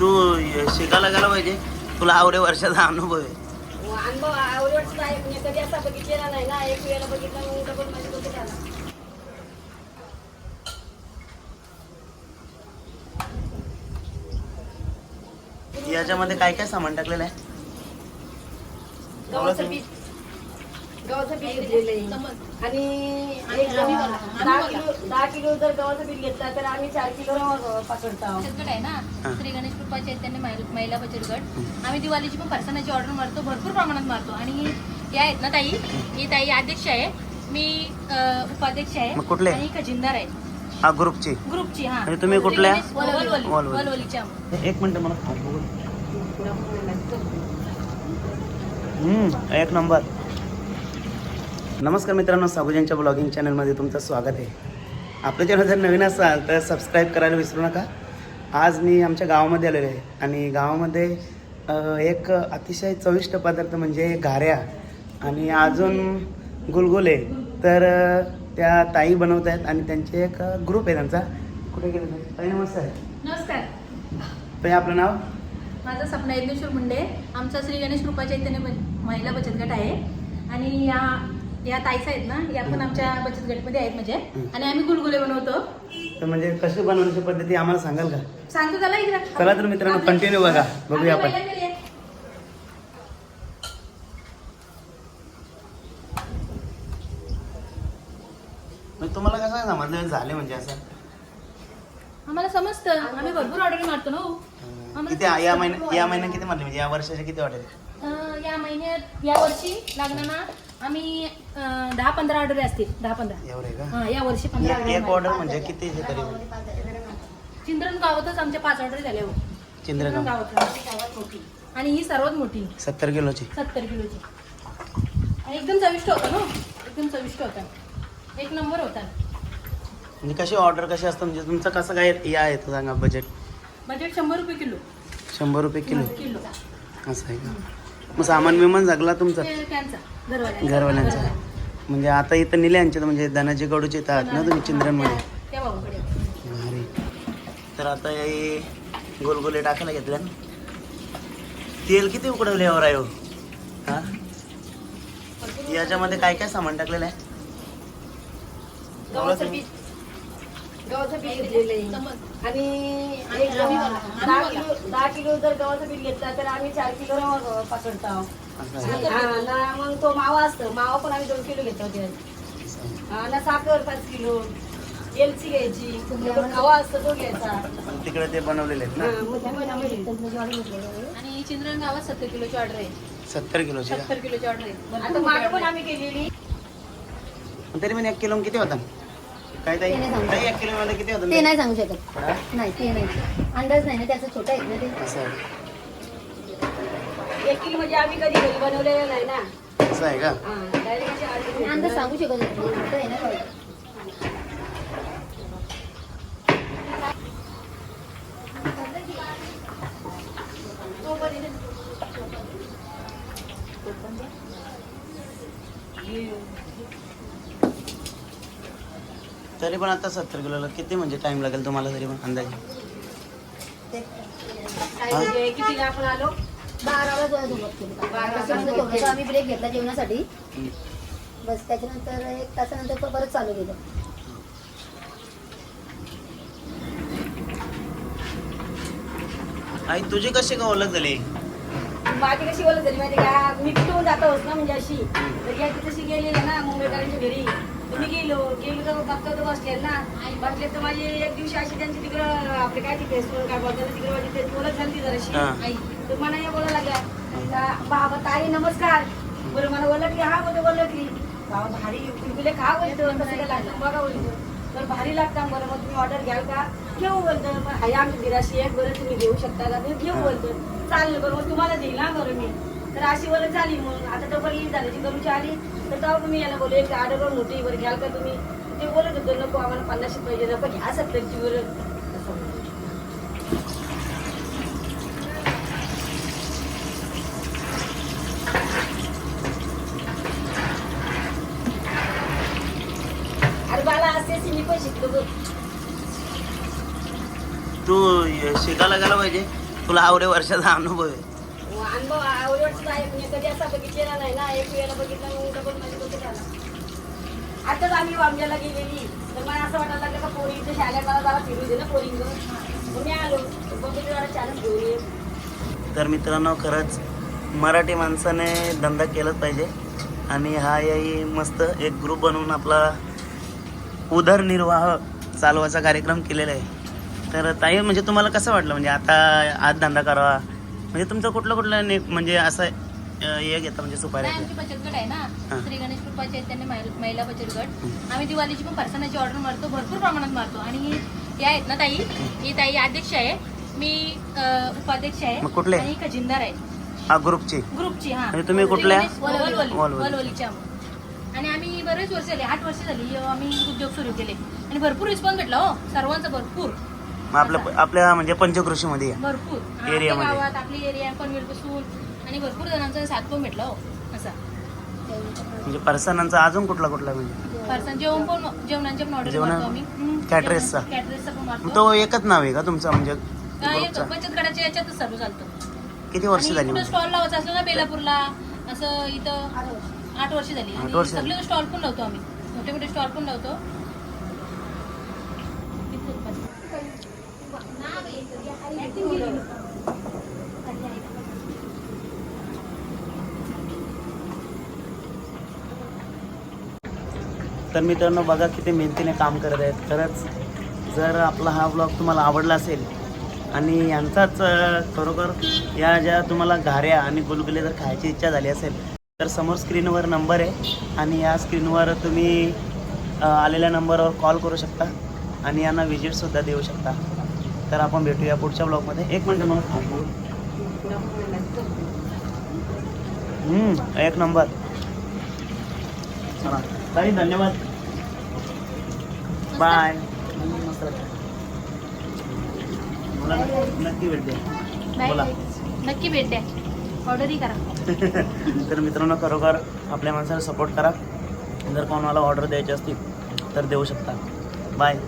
तू शिकायला गेला पाहिजे. तुला आवडे वर्षाचा अनुभव आहे. आहे. म्हणजे याच्यामध्ये काय काय सामान टाकलेलं आहे? गव्हाचं घेतलेलं आहे. आणि एक दहा किलो दहा किलो जर गव्हाचं पीठ घेतला तर आम्ही चार किलो रवा पकडतो आहे ना? हा. श्री गणेश कृपा चैतन्य महिला महिला बचत गट आम्ही दिवाळीची पण फरसाणाची ऑर्डर मारतो भरपूर प्रमाणात मारतो. आणि या आहेत ना ताई? ही ताई अध्यक्ष आहे. मी अं, उपाध्यक्ष आहे. कुठले? आणि खजिनदार आहे. हा ग्रुपची. ग्रुपची हा. आणि तुम्ही कुठल्या? श्री गणेश- वलवली. वलवली. वलवलीच्या. एक मिनिट मला बघू. हम्म, एक नंबर. नमस्कार मित्रांनो साबुजांच्या ब्लॉगिंग चॅनलमध्ये तुमचं स्वागत आहे. आपलं चॅनल जर नवीन असाल तर सबस्क्राईब करायला विसरू नका. आज मी आमच्या गावामध्ये आलेलो आहे आणि गावामध्ये एक अतिशय चविष्ट पदार्थ म्हणजे घाऱ्या आणि अजून गुलगुले. तर त्या ताई बनवत आहेत आणि त्यांचे एक ग्रुप आहे त्यांचा. कुठे गेले ताई? नमस्कार. नमस्कार. ताई आपलं नाव? माझं सपना यज्ञेश्वर मुंडे. आमचा श्री गणेश कृपा चैतन्य ब- महिला बचत गट आहे. आणि या या ताईस आहेत ना या पण आमच्या बचत गटमध्ये आहेत म्हणजे. आणि आम्ही गुलगुले बनवतो. तर म्हणजे कशी बनवण्याची पद्धती आम्हाला सांगाल का? सांगतो त्याला इकडे चला तर मित्रांनो कंटिन्यू बघा. बघूया आपण. मग तुम्हाला कसं समजलं झाले म्हणजे असं? आम्हाला समजतं. आम्ही भरपूर ऑर्डर मारतो ना हो. किती या महिन्यात या महिन्यात किती मारले? म्हणजे या वर्षाचे किती ऑर्डर अं, या महिन्यात या वर्षी लागणार आम्ही दहा पंधरा ऑर्डर असतील. दहा पंधरा. एवढे का? हा, या वर्षी पंधरा एक- order ऑर्डर म्हणजे किती हे तरी? चिंद्रन गावातच आमच्या पाच ऑर्डर झाले हो. चिंद्रगाव गावात आणि ही सर्वात मोठी. सत्तर किलोची. सत्तर किलोची. आणि एकदम चविष्ट होता ना? एकदम चविष्ट होता. एक नंबर होता. म्हणजे कशी ऑर्डर कशी असतं? म्हणजे तुमचं कसं काय या आहे सांगा बजेट बजेट शंभर रुपये किलो. शंभर रुपये किलो. किलो. असं आहे का? मग सामान विमान जगला तुमचं? घरवाल्यांचा. म्हणजे आता इथं निल्यांचे म्हणजे धनाजी कडूचे येतात ना तुम्ही भाऊकडे भारी. तर आता हे गोलगोले टाकायला घेतल्या ना? तेल किती उकडवले यावर आहे? हा? याच्यामध्ये काय काय सामान टाकलेलं आहे? गव्हाचं पीठ घेतलेलं आहे. आणि एक दहा किलो दहा किलो जर गव्हाचं पीठ घेतला तर आम्ही चार किलो रवा पकडतो हा, ना मग तो मावा असतो. मावा पण आम्ही दोन किलो घेतो? हा, ना साखर पाच किलो. एलची घ्यायची. खवा असतो तो घ्यायचा. पण तिकडे ते बनवलेले आहेत हा, ना मग ते पण आम्ही आणि चिंद्रन गावात सत्तर किलोची ऑर्डर आहे. सत्तर किलोचे का? सत्तर किलोची ऑर्डर आहे. आता मागं पण. आम्ही केलेली. तरी पण एक किलो किती होता? काय ताई? ते नाही सांगू. ताई, एक किलो मध्ये किती होतं? ते नाही सांगू शकत. हा? नाही ते नाही. अंदाज नाही ना त्याचं छोटं आहे ना ते? असं आहे. म्हणजे आम्ही कधी घरी बनवलेलं नाही ना. असं आहे का? हा, direct अशी आणि order अंदाज. सांगू शकत नाही. छोटं आहे ना तरी पण आता सत्तर किलोला किती म्हणजे टाइम लागेल तुम्हाला तरी पण अंदाजे? काय म्हणजे आपण आलो बाराला जो झोपत केली त्याच्यानंतर थोडंसं आम्ही ब्रेक घेतला जेवणासाठी. बस त्याच्यानंतर एक तासानंतर तो परत चालू केलं. आई तुझी कशी का ओळख झाली? माझी कशी ओळख झाली माहिती का? मी कुठून जातो ना म्हणजे अशी. तर या तशी गेलेली ना मुंबईकरांच्या घरी. मी गेलो गेलो तर बघतो तर बसले ना. बसले तर माझी एक दिवशी अशी त्यांची तिकडं आपले काय तिकडे स्टोर काय बोलतात तिकडे माझी त्यांची ओळख झाली जराशी. आई तर मला या लागल्या म्हणला, बाबा ताई नमस्कार. बरं मला ओळखली हा बोलतो ओळखली. बाबा भारी कुलकुले खा बोलतो? कसं काय लागतं बघा बोलतो. तर भारी लागतं बरं मग तुम्ही ऑर्डर घ्याल का? घेऊ बोलतो. मग हाय आमची गिराशी एक बरं तुम्ही घेऊ शकता का? घेऊ बोलतो. चालेल बरं मग तुम्हाला देईल ना बरं मी. तर अशी ओळख झाली मग. आता डबल ही झाली. ती करूची आली तर तेव्हा तुम्ही याला बोलले एक ऑर्डर होती बरं घ्याल का तुम्ही? ते बोलत होतो नको आम्हाला पन्नासशे पाहिजे नको घ्या सत्तरची बरं अरे बाला मी पण बघ. तू शिकायला गेला पाहिजे. तुला आवडे वर्षाचा अनुभव आहे. अनुभव आवडच आहे म्हणजे कधी असा बघितलेला नाही ना एक वेळेला बघितलं मग डबल माझ्या डोक्यात आला. आताच आम्ही वामजाला गेलेली. तर मला असं वाटायला लागलं का पोरी शाळेत मला जरा फिरू दे ना पोरींग मग मी आलो. बघितलं जरा चॅनल घेऊन ये तर मित्रांनो खरंच मराठी माणसाने धंदा केलाच पाहिजे. आणि हा याही मस्त एक ग्रुप बनवून आपला उदरनिर्वाह चालवायचा कार्यक्रम केलेला आहे. तर ताई म्हणजे तुम्हाला कसं वाटलं? म्हणजे आता आज धंदा करावा म्हणजे तुमचं कुठलं कुठलं ने- म्हणजे असं अं, हे घेतं म्हणजे सुपारी नाही, आमची बचत गट आहे हा. ना श्री गणेश कृपा चैतन्य महिला महिला बचत गट आम्ही दिवाळीची पण फरसाणाची ऑर्डर मारतो भरपूर प्रमाणात मारतो. आणि ही या आहेत ना ताई? ही ताई अध्यक्ष आहे. मी अ, उपाध्यक्ष आहे. मग कुठले? आणि खजिनदार आहे. हा ग्रुपची. ग्रुपची हा. आणि तुम्ही कुठल्या? श्री गणेश वलवली. वलवली. वलवलीच्या आणि आम्ही बरेच वर्ष झाले आठ वर्ष झाली अ, आम्ही उद्योग सुरू केले. आणि भरपूर रिस्पॉन्स भेटला हो. सर्वांचा भरपूर. मग आपल्या आपल्या म्हणजे पंचकृषीमध्ये आहे. भरपूर. हा, आपल्या मध्ये. गावात आपली एरिया पनवेलपासून आणि भरपूर जणांचा साथ पण भेटला हो असा. म्हणजे परसानांचा अजून कुठला कुठला म्हणजे जेवण पण जेवणांचे पण ऑर्डर जेवणा- मारतो आम्ही. हम्म, कॅटरेसचा? जेवणाचं- कॅटरेसचा पण मग मारतो. तो एकच नाव आहे का तुमचं? म्हणजे हा, येतो. ग्रुपचा. बचत गटाच्या याच्यातच सर्व चालतं. किती वर्ष आणि झाली कुठं म्हणजे? स्टॉल लावायचा असलो ना बेलापूरला. असं इथं. आठ वर्ष. झाली. आठ आणि वर्ष झाली. सगळे स्टॉल पण लावतो आम्ही. मोठे मोठे स्टॉल पण लावतो. तर मित्रांनो बघा किती मेहनतीने काम करत आहेत. खरंच जर आपला हा ब्लॉग तुम्हाला आवडला असेल आणि यांचाच खरोखर या ज्या तुम्हाला घाऱ्या आणि गुलगुले जर खायची इच्छा झाली असेल तर समोर स्क्रीनवर नंबर आहे आणि या स्क्रीनवर तुम्ही आलेल्या नंबरवर कॉल करू शकता आणि यांना व्हिजिटसुद्धा देऊ शकता. तर आपण भेटूया पुढच्या ब्लॉगमध्ये. एक मिनटं मला थांबू. हम्म, एक नंबर. चला. ताई धन्यवाद. बाय. मला नक्की भेट द्या. बोला. नक्की भेट द्या. ऑर्डरही करा. तर मित्रांनो खरोखर आपल्या माणसाला सपोर्ट करा. जर कोणाला ऑर्डर द्यायची असतील तर देऊ शकता. बाय.